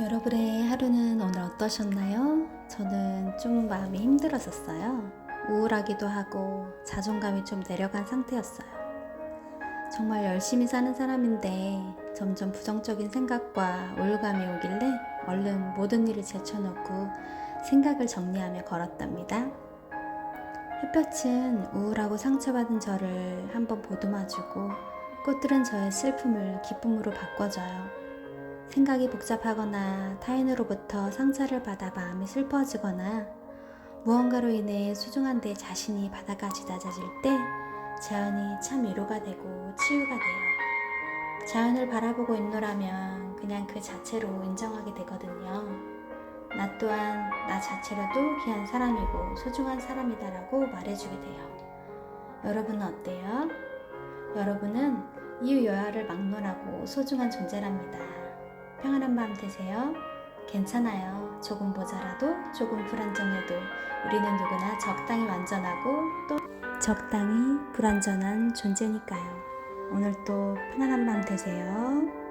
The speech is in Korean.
여러분의 하루는 오늘 어떠셨나요? 저는 좀 마음이 힘들었었어요. 우울하기도 하고 자존감이 좀 내려간 상태였어요. 정말 열심히 사는 사람인데 점점 부정적인 생각과 우울감이 오길래 얼른 모든 일을 제쳐놓고 생각을 정리하며 걸었답니다. 햇볕은 우울하고 상처받은 저를 한번 보듬어주고 꽃들은 저의 슬픔을 기쁨으로 바꿔줘요. 생각이 복잡하거나 타인으로부터 상처를 받아 마음이 슬퍼지거나 무언가로 인해 소중한 내 자신이 바닥까지 낮아질 때 자연이 참 위로가 되고 치유가 돼요. 자연을 바라보고 있노라면 그냥 그 자체로 인정하게 되거든요. 나 또한 나 자체로도 귀한 사람이고 소중한 사람이다라고 말해주게 돼요. 여러분은 어때요? 여러분은 이유여하를 막론하고 소중한 존재랍니다. 평안한 밤 되세요. 괜찮아요. 조금 모자라도 조금 불안정해도 우리는 누구나 적당히 완전하고 또 적당히 불완전한 존재니까요. 오늘도 편안한 밤 되세요.